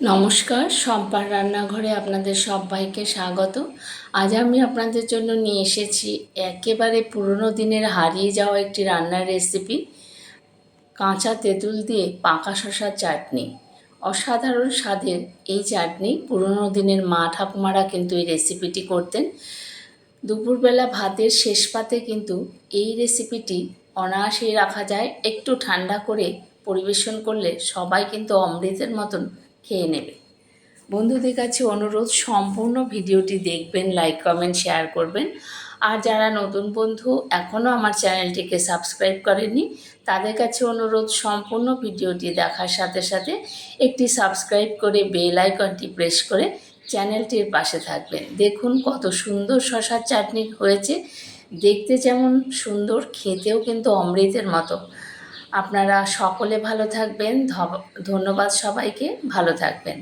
নমস্কার সম্পার রান্নাঘরে আপনাদের সবাইকে স্বাগত। আজ আমি আপনাদের জন্য নিয়ে এসেছি একেবারে পুরনো দিনের হারিয়ে যাওয়া একটি রান্নার রেসিপি কাঁচা তেঁতুল দিয়ে পাকা শশার চাটনি। অসাধারণ স্বাদের এই চাটনি পুরনো দিনের মা ঠাকুমারা কিন্তু এই রেসিপিটি করতেন। দুপুরবেলা ভাতের শেষ পাতে কিন্তু এই রেসিপিটি অনায়াসেই রাখা যায়। একটু ঠান্ডা করে পরিবেশন করলে সবাই কিন্তু অমৃতের মতন খেয়ে নেবে। বন্ধুদের কাছে অনুরোধ, সম্পূর্ণ ভিডিওটি দেখবেন লাইক কমেন্ট শেয়ার করবেন। আর যারা নতুন বন্ধু এখনও আমার চ্যানেলটিকে সাবস্ক্রাইব করেনি তাদের কাছে অনুরোধ, সম্পূর্ণ ভিডিওটি দেখার সাথে সাথে একটি সাবস্ক্রাইব করে বেল আইকনটি প্রেস করে চ্যানেলটির পাশে থাকবেন। দেখুন কত সুন্দর শশার চাটনি হয়েছে। দেখতে যেমন সুন্দর, খেতেও কিন্তু অমৃতের মতো। আপনারা সকলে ভালো থাকবেন ধন্যবাদ সবাইকে ভালো থাকবেন।